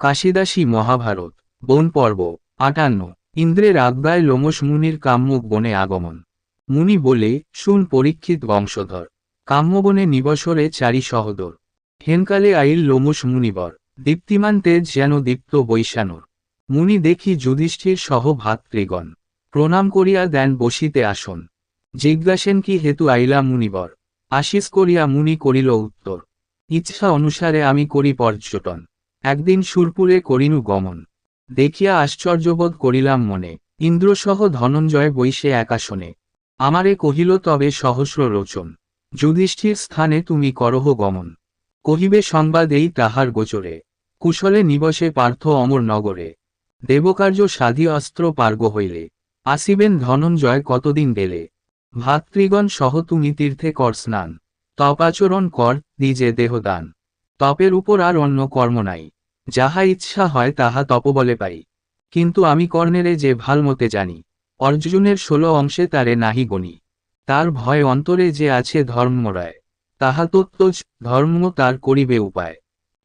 কাশিদাসী মহাভারত, বন পর্ব, আটান্ন। ইন্দ্রের আজ্ঞায় লোমস মুনির কাম্যক বনে আগমন। মুনি বলে, শুন পরীক্ষিত বংশধর কাম্যবনে নিবসরে চারি সহদর। হেনকালে আইল লোমস মুনিবর, দীপ্তিমান তেজ যেন দীপ্ত বৈশানোর। মুনি দেখি যুধিষ্ঠির সহ ভাতৃগণ। প্রণাম করিয়া দেন বসিতে আসন। জিজ্ঞাসেন কি হেতু আইলা মুনিবর? আশিস করিয়া মুনি করিল উত্তর, ইচ্ছা অনুসারে আমি করি পর্যটন। একদিন সুরপুরে করিনু গমন। দেখিয়া আশ্চর্যবোধ করিলাম মনে, ইন্দ্রসহ ধনঞ্জয় বৈশে একাশনে। আমারে কহিল, তবে সহস্র রোচন, যুধিষ্ঠির স্থানে তুমি করহ গমন। কহিবে, সংবাদ এই তাহার গোচরে। কুশলে নিবসে পার্থ অমর নগরে। দেবকার্য সাধি অস্ত্র পার্গ হইলে। আসিবেন ধনঞ্জয় কতদিন গেলে। ভাতৃগণ সহ তুমি তীর্থে কর স্নান। তপাচরণ কর, নিজে দেহদান। তপের উপর আর অন্য কর্ম নাই। যাহা ইচ্ছা হয় তাহা তপবলে পাই কিন্তু আমি কর্ণেরে যে ভালমতে জানি, অর্জুনের ষোলো অংশে তারে নাহি গণি। তার ভয় অন্তরে যে আছে ধর্মরায় তাহা তত্ত্বজ ধর্ম তার করিবে উপায়।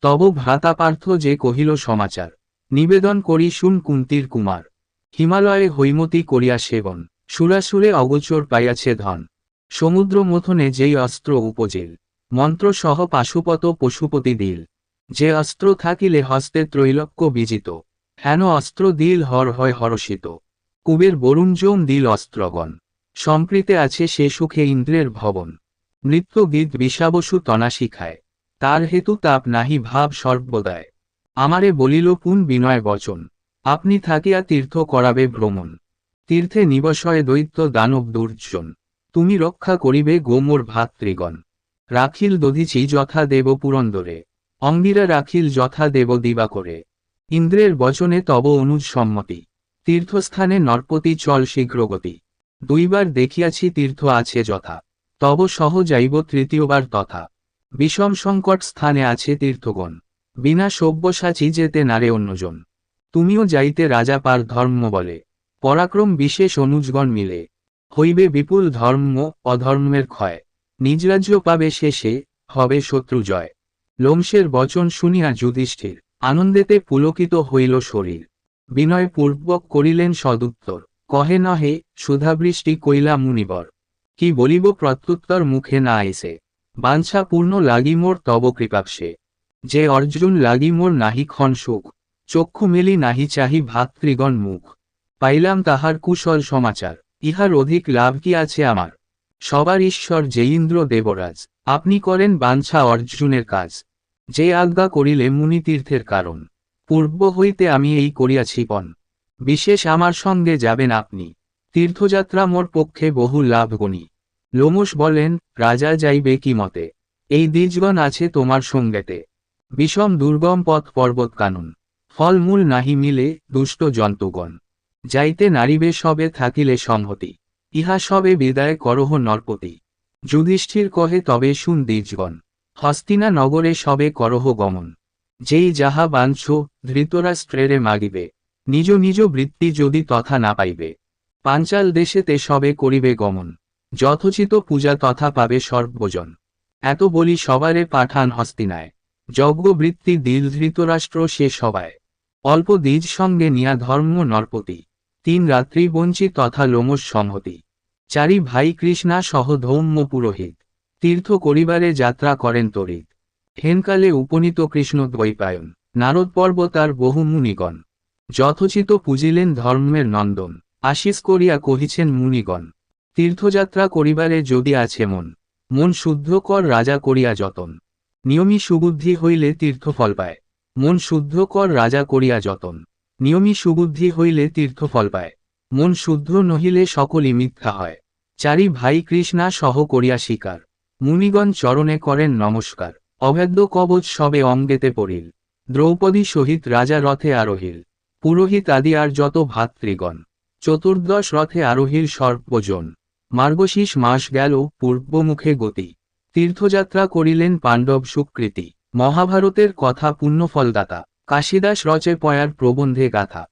তব ভ্রাতা পার্থ যে কহিল সমাচার, নিবেদন করি শুন কুন্তির কুমার। হিমালয়ে হৈমতি করিয়া সেবন, সুরাসুরে অগোচর পাইয়াছে ধন। সমুদ্র মথনে যেই অস্ত্র উপজেল মন্ত্র সহ পাশুপত পশুপতি দিল। যে অস্ত্র থাকিলে হস্তে ত্রৈলক্য বিজিত। হেন অস্ত্র দিল হর হয় হরষিত। কুবের বরুণজম দিল অস্ত্রগণ। সম্প্রীতে আছে সে সুখে ইন্দ্রের ভবন। নৃত্য গীত বিষাবসু তনাশি খায় তার হেতু তাপ নাহি ভাব সর্বদায়। আমারে বলিল, পুন বিনয় বচন। আপনি থাকিয়া তীর্থ করাবে ভ্রমণ। তীর্থে নিবসয়ে দৈত্য দানব দুর্জন। তুমি রক্ষা করিবে গোমর ভাতৃগণ। রাখিল দধিছি যথা দেব পুরন্দরে অঙ্গিরা রাখিল যথা দেব দিবা করে। ইন্দ্রের বচনে তব অনুজ সম্মতি। তীর্থস্থানে নরপতি চল শীঘ্রগতি। দুইবার দেখিয়াছি তীর্থ আছে যথা। তব সহ যাইব তৃতীয়বার তথা। বিষম সংকট স্থানে আছে তীর্থগণ। বিনা সব্যসাচী যেতে নারে অন্যজন। তুমিও যাইতে রাজা পার ধর্ম বলে। পরাক্রম বিশেষ অনুজগণ মিলে। হইবে বিপুল ধর্ম অধর্মের ক্ষয়। নিজ রাজ্য পাবে শেষে, হবে শত্রু জয়। লোমসের বচন শুনিয়া যুধিষ্ঠির, আনন্দেতে পুলকিত হইল শরীর। বিনয় পূর্বক করিলেন সদুত্তর, কহে নহে সুধাবৃষ্টি কইলা মুনিবর, কি বলিব প্রত্যুত্তর মুখে না আইসে বাঞ্ছা পূর্ণ লাগি মোর তব কৃপাপসে যে অর্জুন লাগি মোর নাহি ক্ষণ সুখ, চক্ষু মেলি নাহি চাহি ভাতৃগণ মুখ। পাইলাম তাহার কুশল সমাচার, ইহার অধিক লাভ কি আছে আমার? সবার ঈশ্বর যে ইন্দ্র দেবরাজ, আপনি করেন বাঞ্ছা অর্জুনের কাজ। যে আজ্ঞা করিলে মুনিতীর্থের কারণ। পূর্ব হইতে আমি এই করিয়াছি পণ। বিশেষ আমার সঙ্গে যাবেন আপনি। তীর্থযাত্রা মোর পক্ষে বহু লাভ গণি লোমস বলেন, রাজা যাইবে কি মতে? এই দ্বিজগণ আছে তোমার সঙ্গেতে। বিষম দুর্গম পথ পর্বত কানুন। ফলমূল নাহি মিলে দুষ্ট জন্তুগণ। যাইতে নারিবে সবে থাকিলে সংহতি। ইহা সবে বিদায় করহ নরপতি। যুধিষ্ঠির কহে, তবে শুন দ্বিজগণ হস্তিনা নগরে সবে করহ গমন। যেই যাহা বাঞ্ছ, ধৃতরাষ্ট্রেরে মাগিবে। নিজ নিজ বৃত্তি যদি তথা না পাইবে। পাঞ্চাল দেশেতে সবে করিবে গমন। যথোচিত পূজা তথা পাবে সর্বজন। এত বলি সবারে পাঠান হস্তিনায়। যজ্ঞবৃত্তি দিল ধৃতরাষ্ট্র সে সবায়। অল্প দ্বিজ সঙ্গে নিয়া ধর্ম নরপতি। তিন রাত্রি বঞ্চি তথা লোমস সংহতি চারি ভাই কৃষ্ণা সহ ধৌম্য পুরোহিত। তীর্থ করিবারে যাত্রা করেন তরিত। হেনকালে উপনীত কৃষ্ণ দ্বৈপায়ন। নারদ পর্ব তার বহু মুনিগণ। যথোচিত পুজিলেন ধর্মের নন্দন। আশিস করিয়া কহিছেন মুনিগণ, তীর্থযাত্রা করিবারে যদি আছে মন মন শুদ্ধ কর রাজা করিয়া যতন। নিয়মী সুবুদ্ধি হইলে তীর্থফল পায়। মন শুদ্ধ কর রাজা করিয়া যতন। নিয়মী সুবুদ্ধি হইলে তীর্থফল পায়। মন শুদ্ধ নহিলে সকলই মিথ্যা হয়। চারি ভাই কৃষ্ণা সহ করিয়া স্বীকার মুনিগণ চরণে করেন নমস্কার। অভেদ্য কবচ সবে অঙ্গেতে পড়িল। দ্রৌপদী সহিত রাজা রথে আরোহিল। পুরোহিত আদি আর যত ভাতৃগণ। চতুর্দশ রথে আরোহীর সর্বজন। মার্গশীষ মাস গেল, পূর্বমুখে গতি। তীর্থযাত্রা করিলেন পাণ্ডব সুকৃতি। মহাভারতের কথা পুণ্যফলদাতা। কাশিদাস রচে পয়ার প্রবন্ধে গাথা।